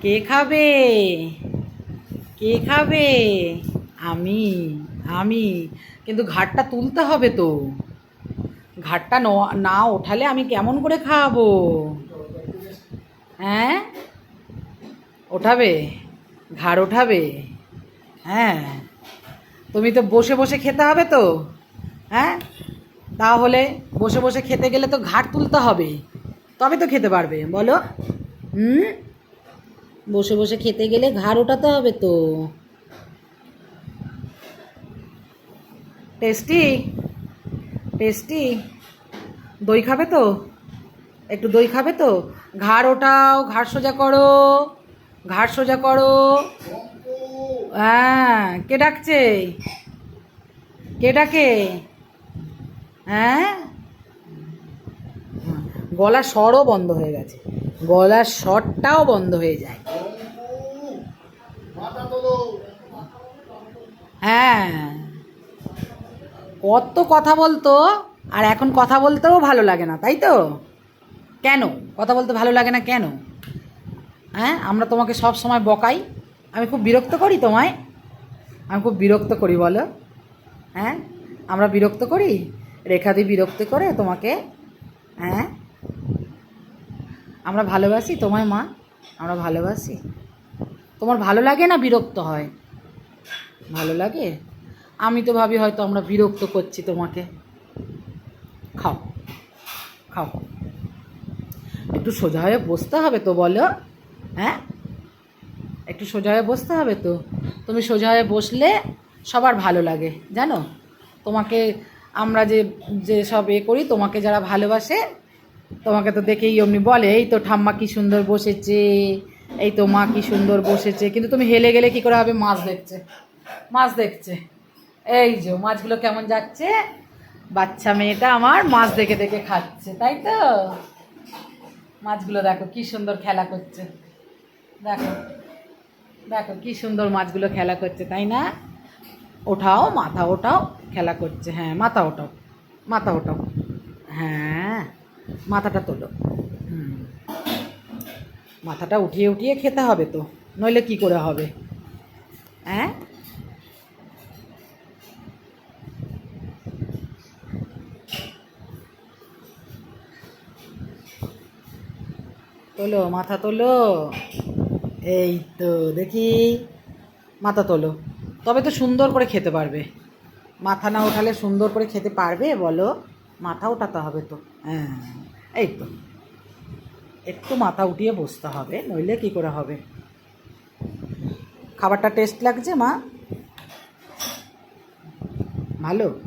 কে খাবে? কে খাবে? আমি আমি। কিন্তু ঘাটটা তুলতে হবে তো। ঘাটটা ন- ওঠালে আমি কেমন করে খাওয়াবো হ্যাঁ? ওঠাবে? ঘাড় ওঠাবে? হ্যাঁ? তুমি তো বসে বসে খেতে হবে তো। হ্যাঁ? তাহলে বসে বসে খেতে গেলে তো ঘাট তুলতে হবে। তবে তো খেতে পারবে, বলো। হুম? বসে বসে খেতে গেলে ঘাড় ওঠাতে হবে তো। টেস্টি? টেস্টি? দই খাবে তো? একটু দই খাবে তো? ঘাড় ওঠাও, ঘাড় সোজা করো, ঘাড় সোজা করো। হ্যাঁ কে ডাকছে? কে ডাকে? হ্যাঁ? গলার স্বরও বন্ধ হয়ে গেছে। গলার স্বরটাও বন্ধ হয়ে যায় মাথা তোলো হ্যাঁ। কত কথা বলতো, আর এখন কথা বলতেও ভালো লাগে না, তাই তো? কেন? কথা বলতে ভালো লাগে না কেন? হ্যাঁ আমরা তোমাকে সব সময় বকাই। আমি খুব বিরক্ত করি তোমায়। আমি খুব বিরক্ত করি, বলো। হ্যাঁ আমরা বিরক্ত করি? রেখা রেখাদি বিরক্ত করে তোমাকে হ্যাঁ? আমরা ভালোবাসি তোমায়, মা। আমরা ভালোবাসি। তোমার ভালো লাগে না বিরক্ত হয়? ভালো লাগে? আমি তো ভাবি হয়তো আমরা বিরক্ত করছি তোমাকে। খাও খাও। একটু সোজা হয়ে বসতে হবে তো বলো হ্যাঁ? একটু সোজা হয়ে বসতে হবে তো? তুমি সোজা হয়ে বসলে সবার ভালো লাগে, জানো? তোমাকে আমরা যে যে সব এ করি, তোমাকে যারা ভালোবাসে, তোমাকে তো দেখেই অমনি বলে, এই তো ঠাম্মা কি সুন্দর বসেছে, এই তো মা কি সুন্দর বসেছে। কিন্তু তুমি হেলে গেলে কি করে হবে? মাছ দেখছে মাছ দেখছে। এই যে মাছগুলো কেমন যাচ্ছে? বাচ্চা মেয়েটা আমার মাছ দেখে দেখে খাচ্ছে, তাই তো? মাছগুলো দেখো কি সুন্দর খেলা করছে। দেখো দেখো কি সুন্দর মাছগুলো খেলা করছে, তাই না? ওঠাও, মাথা ওঠাও, খেলা করছে। হ্যাঁ মাথা ওঠাও মাথা ওঠাও। হ্যাঁ মাথাটা তোলো। হুম। মাথাটা উঠিয়ে উঠিয়ে খেতে হবে তো, নইলে কি করে হবে? হ্যাঁ? তোলো, মাথা তোলো। এই তো, দেখি। মাথা তোলো। তবে তো সুন্দর করে খেতে পারবে। মাথা না ওঠালে সুন্দর করে খেতে পারবে, বলো। মাথা ওঠাতে হবে তো। হ্যাঁ এই তো। একটু মাথা উঠিয়ে বসতে হবে, নইলে কি করে হবে? খাবারটা টেস্ট লাগছে, মা? ভালো?